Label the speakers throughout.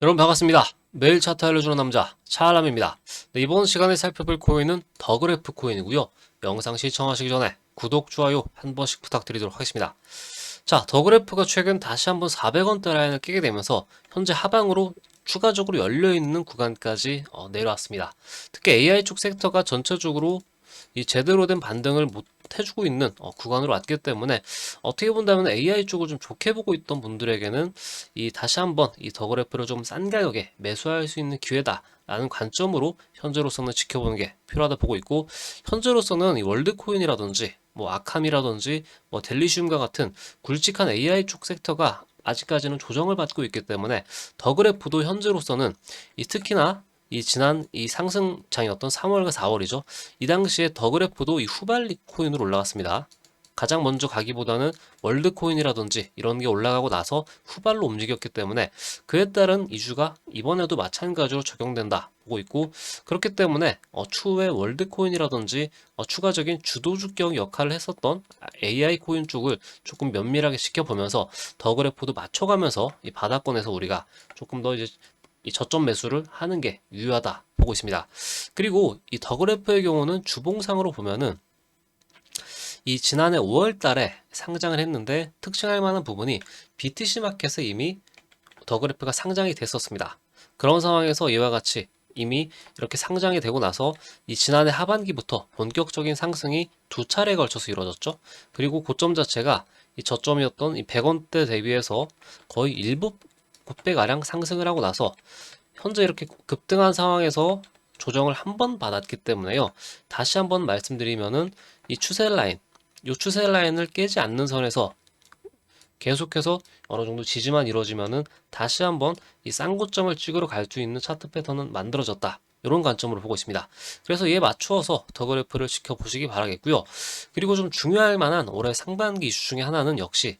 Speaker 1: 여러분 반갑습니다. 매일 차트 알려주는 남자 차알람입니다. 네, 이번 시간에 살펴볼 코인은 더그래프 코인이고요. 영상 시청하시기 전에 구독, 좋아요 한 번씩 부탁드리도록 하겠습니다. 자, 더그래프가 최근 다시 한번 400원대 라인을 깨게 되면서 현재 하방으로 추가적으로 열려있는 구간까지 어, 내려왔습니다. 특히 AI 쪽 섹터가 전체적으로 이 제대로 된 반등을 못 해주고 있는 어, 구간으로 왔기 때문에 어떻게 본다면 AI 쪽을 좀 좋게 보고 있던 분들에게는 이 다시 한번 이 더그래프를 좀 싼 가격에 매수할 수 있는 기회다 라는 관점으로 현재로서는 지켜보는 게 필요하다 보고 있고 현재로서는 이 월드코인이라든지 뭐 아캄이라든지 뭐 델리시움과 같은 굵직한 AI 쪽 섹터가 아직까지는 조정을 받고 있기 때문에 더 그래프도 현재로서는 이 특히나 이 지난 이 상승장이었던 3월과 4월이죠. 이 당시에 더 그래프도 이 후발리 코인으로 올라갔습니다. 가장 먼저 가기보다는 월드코인이라든지 이런 게 올라가고 나서 후발로 움직였기 때문에 그에 따른 이슈가 이번에도 마찬가지로 적용된다 보고 있고 그렇기 때문에 어, 추후에 월드코인이라든지 어, 추가적인 주도주격 역할을 했었던 AI 코인 쪽을 조금 면밀하게 지켜보면서 더 그래프도 맞춰가면서 이 바닥권에서 우리가 조금 더 이제 이 저점 매수를 하는 게 유효하다 보고 있습니다. 그리고 이 더그래프의 경우는 주봉상으로 보면은 이 지난해 5월 달에 상장을 했는데 특징할 만한 부분이 BTC 마켓에 이미 더그래프가 상장이 됐었습니다. 그런 상황에서 이와 같이 이미 이렇게 상장이 되고 나서 이 지난해 하반기부터 본격적인 상승이 두 차례에 걸쳐서 이루어졌죠. 그리고 고점 자체가 이 저점이었던 이 100원대 대비해서 거의 일부 곱배가량 상승을 하고 나서 현재 이렇게 급등한 상황에서 조정을 한 번 받았기 때문에요. 다시 한번 말씀드리면은 이 추세 라인, 이 추세 라인을 깨지 않는 선에서 계속해서 어느 정도 지지만 이루어지면은 다시 한번 이 쌍고점을 찍으러 갈 수 있는 차트 패턴은 만들어졌다. 이런 관점으로 보고 있습니다. 그래서 이에 맞추어서 더 그래프를 지켜보시기 바라겠고요. 그리고 좀 중요할 만한 올해 상반기 이슈 중에 하나는 역시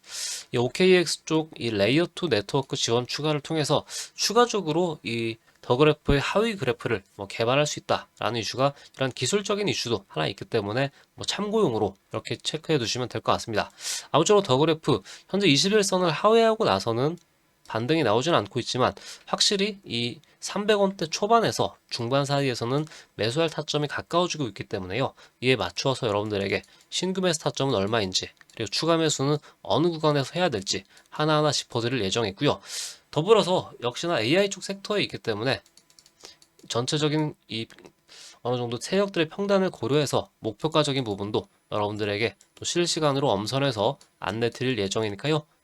Speaker 1: 이 OKX 쪽 이 레이어 2 네트워크 지원 추가를 통해서 추가적으로 이 더 그래프의 하위 그래프를 뭐 개발할 수 있다라는 이슈가 이런 기술적인 이슈도 하나 있기 때문에 뭐 참고용으로 이렇게 체크해 두시면 될 것 같습니다. 아무쪼록 더 그래프 현재 21선을 하회하고 나서는 반등이 나오진 않고 있지만 확실히 이 300원대 초반에서 중반 사이에서는 매수할 타점이 가까워지고 있기 때문에요. 이에 맞추어서 여러분들에게 신규 매수 타점은 얼마인지 그리고 추가 매수는 어느 구간에서 해야 될지 하나하나 짚어드릴 예정이고요. 더불어서 역시나 AI 쪽 섹터에 있기 때문에 전체적인 이 어느 정도 세력들의 평단을 고려해서 목표가적인 부분도 여러분들에게 또 실시간으로 엄선해서 안내 드릴 예정이니까요.